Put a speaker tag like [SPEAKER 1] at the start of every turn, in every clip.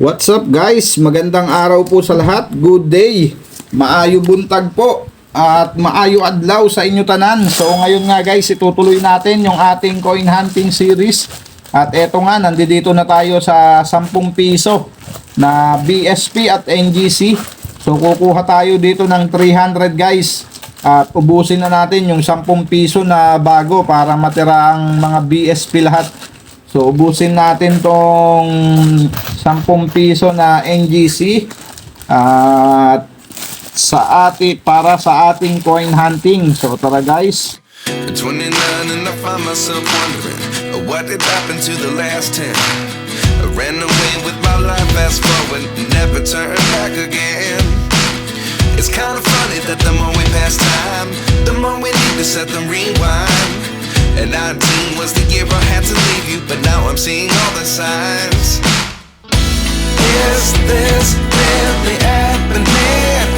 [SPEAKER 1] What's up guys? Magandang araw po sa lahat. Good day. Maayo buntag po at maayo adlaw sa inyo tanan. So ngayon nga guys, itutuloy natin yung ating coin hunting series. At eto nga, nandito na tayo sa 10 piso na BSP at NGC. So kukuha tayo dito ng 300 guys. At ubusin na natin yung 10 piso na bago para matira ang mga BSP lahat. So, ubusin natin tong 10 piso na NGC at sa ati para sa ating coin hunting. So, tara guys.
[SPEAKER 2] At 29 and I find wondering uh, what did happen to the last 10. I ran away with my life, fast forward, never turn back again. It's kind of funny that the more we pass time, the more we need to set the rewind. And 19 was the year I had to leave you, but now I'm seeing all the signs. Is this really happening?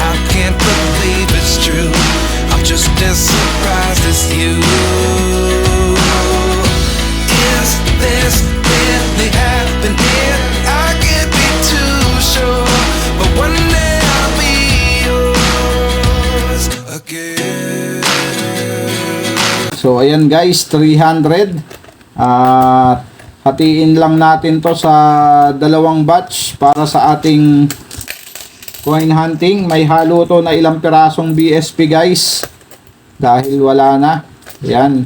[SPEAKER 2] I can't believe it's true. I'm just as surprised as you. Is this really happening? I can't be too sure, but one day I'll be yours again.
[SPEAKER 1] So, ayan guys, 300. At ah, hatiin lang natin to sa dalawang batch para sa ating coin hunting. May halo to na ilang pirasong BSP guys. Dahil wala na. Ayan.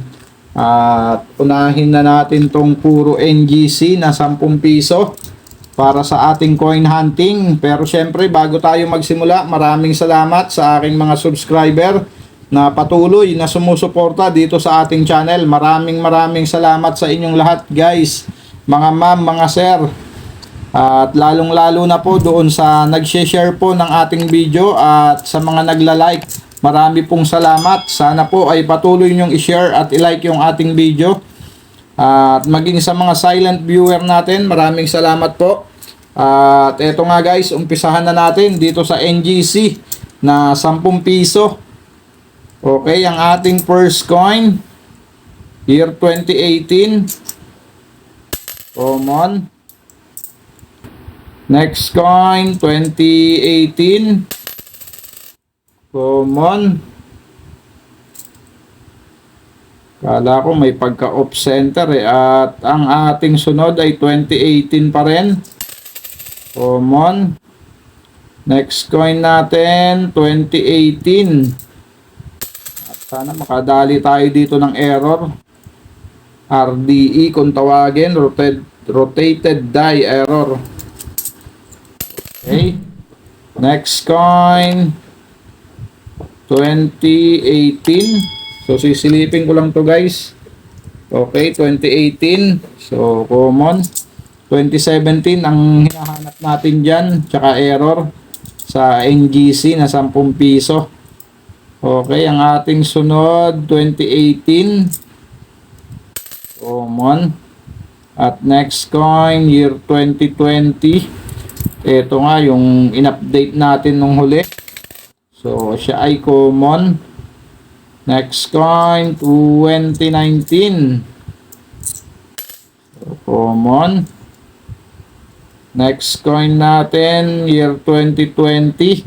[SPEAKER 1] At unahin na natin tong puro NGC na 10 piso para sa ating coin hunting. Pero syempre, bago tayo magsimula, maraming salamat sa aking mga subscriber na patuloy na sumusuporta dito sa ating channel. Maraming maraming salamat sa inyong lahat guys. Mga ma'am, mga sir. At lalong lalo na po doon sa nag-share po ng ating video at sa mga nagla-like. Marami pong salamat. Sana po ay patuloy nyong i-share at i-like yung ating video. At maging sa mga silent viewer natin, maraming salamat po. At eto nga guys, umpisahan na natin dito sa NGC na 10 piso. Okay, ang ating first coin, year 2018. Common. Next coin, 2018. Common. Kala ko may pagka-off center eh. At ang ating sunod ay 2018 pa rin. Common. Next coin natin, 2018. Sana makadali tayo dito ng error. RDE kung tawagin, rotated, rotated die error. Okay. Next coin, 2018. So, sisilipin ko lang to guys. Okay, 2018. So, common. 2017 ang hinahanap natin dyan. Tsaka error sa NGC na 10 piso. Okay, ang ating sunod, 2018. Common. At next coin, year 2020. Ito nga, yung in-update natin nung huli. So, siya ay common. Next coin, 2019. So, common. Next coin natin, year 2020.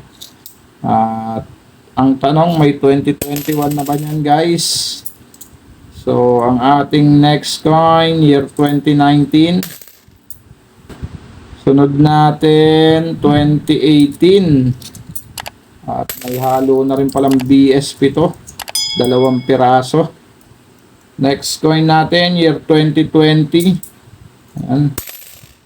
[SPEAKER 1] At ang tanong, may 2021 na ba yan guys? So, ang ating next coin, year 2019. Sunod natin, 2018. At may halo na rin palang BSP to. Dalawang piraso. Next coin natin, year 2020. Ayan.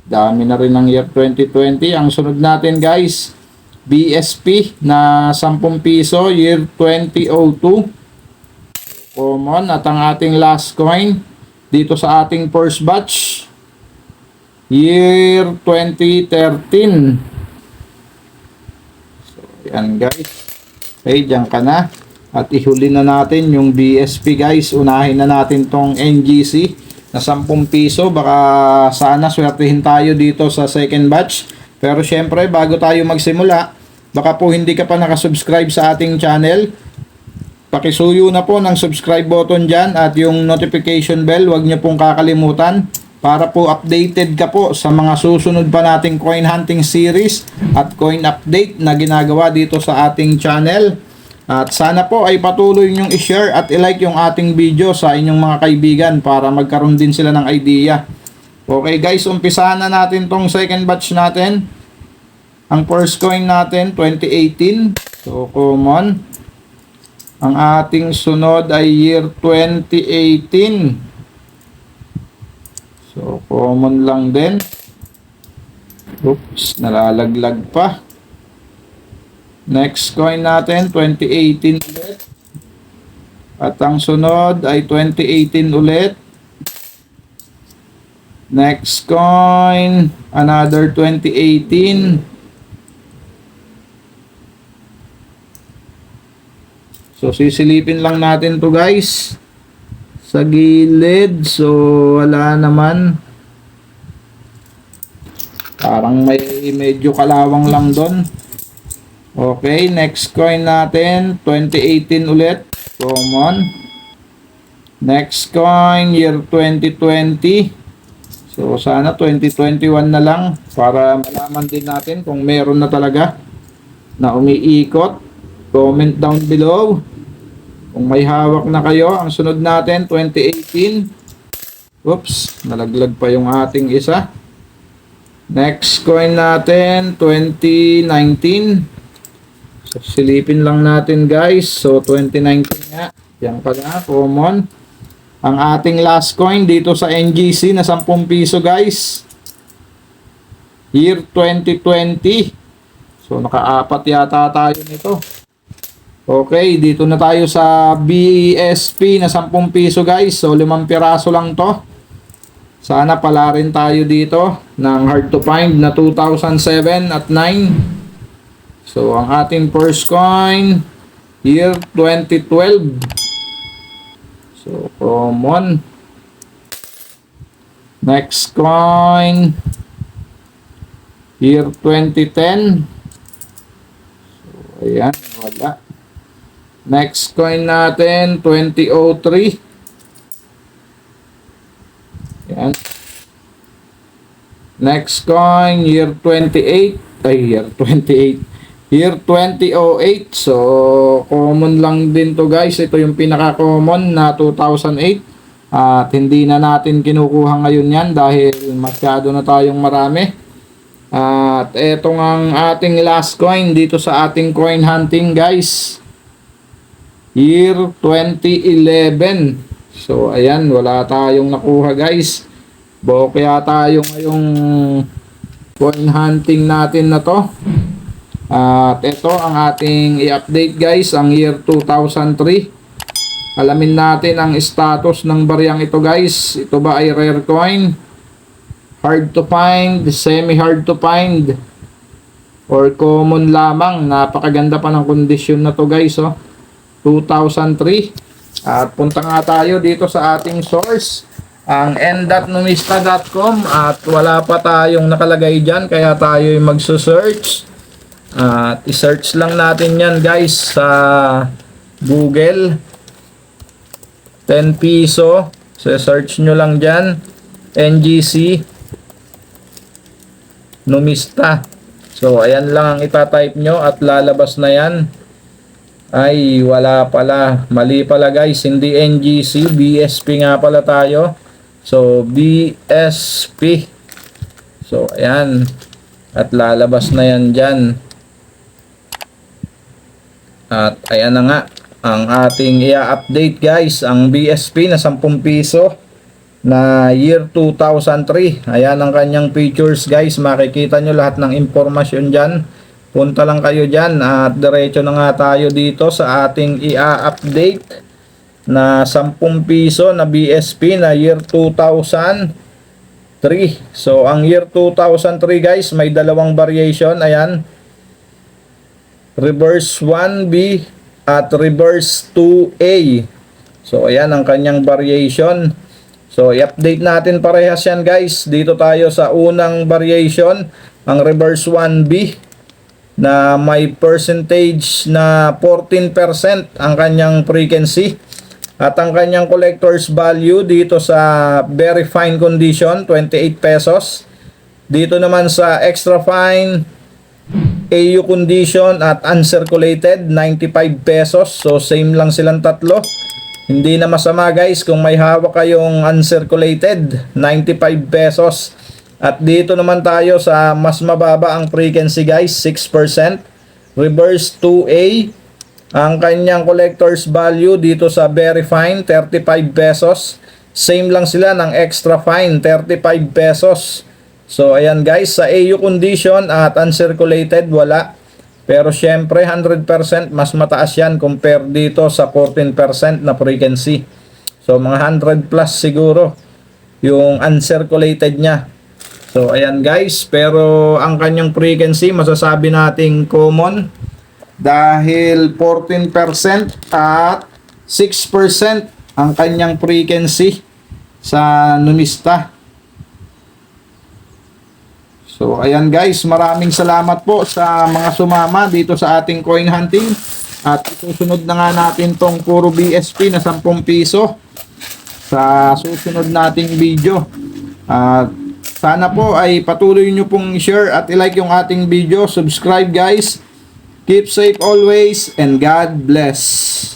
[SPEAKER 1] Dami na rin ng year 2020. Ang sunod natin guys, BSP na 10 piso, year 2002. Common. At ang ating last coin, dito sa ating first batch, year 2013. So, yan guys. Okay, dyan ka na. At ihuli na natin yung BSP guys. Unahin na natin tong NGC na 10 piso. Baka sana swertihin tayo dito sa second batch. Pero syempre, bago tayo magsimula, baka po hindi ka pa nakasubscribe sa ating channel. Pakisuyo na po ng subscribe button dyan at yung notification bell, huwag niyo pong kakalimutan para po updated ka po sa mga susunod pa nating coin hunting series at coin update na ginagawa dito sa ating channel. At sana po ay patuloy nyong i-share at i-like yung ating video sa inyong mga kaibigan para magkaroon din sila ng idea. Okay guys, umpisahan na natin tong second batch natin. Ang first coin natin, 2018. So, common. Ang ating sunod ay year 2018. So, common lang din. Oops, nalalaglag pa. Next coin natin, 2018 ulit. At ang sunod ay 2018 ulit. Next coin, another 2018. So, sisilipin lang natin to guys. Sa gilid. So, wala naman. Parang may medyo kalawang lang doon. Okay, next coin natin. 2018 ulit. Common. Next coin, year 2020. So, sana 2021 na lang para malaman din natin kung meron na talaga na umiikot. Comment down below. Kung may hawak na kayo, ang sunod natin, 2018. Oops, nalaglag pa yung ating isa. Next coin natin, 2019. So, silipin lang natin guys. So, 2019 nga. Yan pala, common. Ang ating last coin dito sa NGC na 10 piso guys. Year 2020. So, nakaapat yata tayo nito. Okay, dito na tayo sa BSP na 10 piso guys. So, 5 piraso lang to. Sana pala rin tayo dito ng hard to find na 2007 at 9. So, ang ating first coin, year 2012. So, common. Next coin, year 2010. So, ayan, wala. Next coin natin, 2003. Yan. Next coin, year 28. Ay, year 28. Year 2008. So, common lang din to guys. Ito yung pinaka-common na 2008. At hindi na natin kinukuha ngayon yan dahil masyado na tayong marami. At eto ang ating last coin dito sa ating coin hunting guys. Year 2011. So, ayan, wala tayong nakuha guys. Bokya tayo ngayong coin hunting natin na to. At ito ang ating i-update guys, ang year 2003. Alamin natin ang status ng bariyang ito guys. Ito ba ay rare coin? Hard to find, semi hard to find, or common lamang. Napakaganda pa ng kondisyon na to guys. Oh. 2003. At punta nga tayo dito sa ating source, ang n.numista.com at wala pa tayong nakalagay dyan kaya tayo ay magsusearch. At i-search lang natin yan guys sa Google. 10 piso. So search nyo lang dyan. NGC Numista. So ayan lang ang itatype nyo at lalabas na yan. Ay, wala pala. Mali pala guys. Hindi NGC. BSP nga pala tayo. So, BSP. So, ayan. At lalabas na yan dyan. At ayan na nga. Ang ating i-update guys. Ang BSP na 10 piso. Na year 2003. Ayan ang kanyang features guys. Makikita nyo lahat ng impormasyon dyan. Punta lang kayo dyan at diretso na nga tayo dito sa ating i-update na 10 piso na BSP na year 2003. So, ang year 2003 guys, may dalawang variation. Ayan. Reverse 1B at reverse 2A. So, ayan ang kanyang variation. So, i-update natin parehas yan guys. Dito tayo sa unang variation, ang reverse 1B na may percentage na 14% ang kanyang frequency At ang kanyang collector's value dito sa very fine condition, 28 pesos. Dito naman sa extra fine, AU condition at uncirculated, 95 pesos. So same lang silang tatlo. Hindi na masama guys kung may hawak kayong uncirculated, 95 pesos. At dito naman tayo sa mas mababa ang frequency guys, 6%. Reverse 2A. Ang kanyang collector's value dito sa very fine, 35 pesos. Same lang sila ng extra fine, 35 pesos. So ayan guys, sa AU condition at uncirculated wala. Pero syempre 100% mas mataas yan compare dito sa 14% na frequency. So mga 100 plus siguro yung uncirculated niya. So ayan guys, pero ang kanyang frequency masasabi nating common dahil 14% at 6% ang kanyang frequency sa numista. So, ayan guys, maraming salamat po sa mga sumama dito sa ating coin hunting. At susunod na nga natin tong puro BSP na 10 piso sa susunod nating video. At sana po ay patuloy nyo pong share at ilike yung ating video. Subscribe guys. Keep safe always and God bless.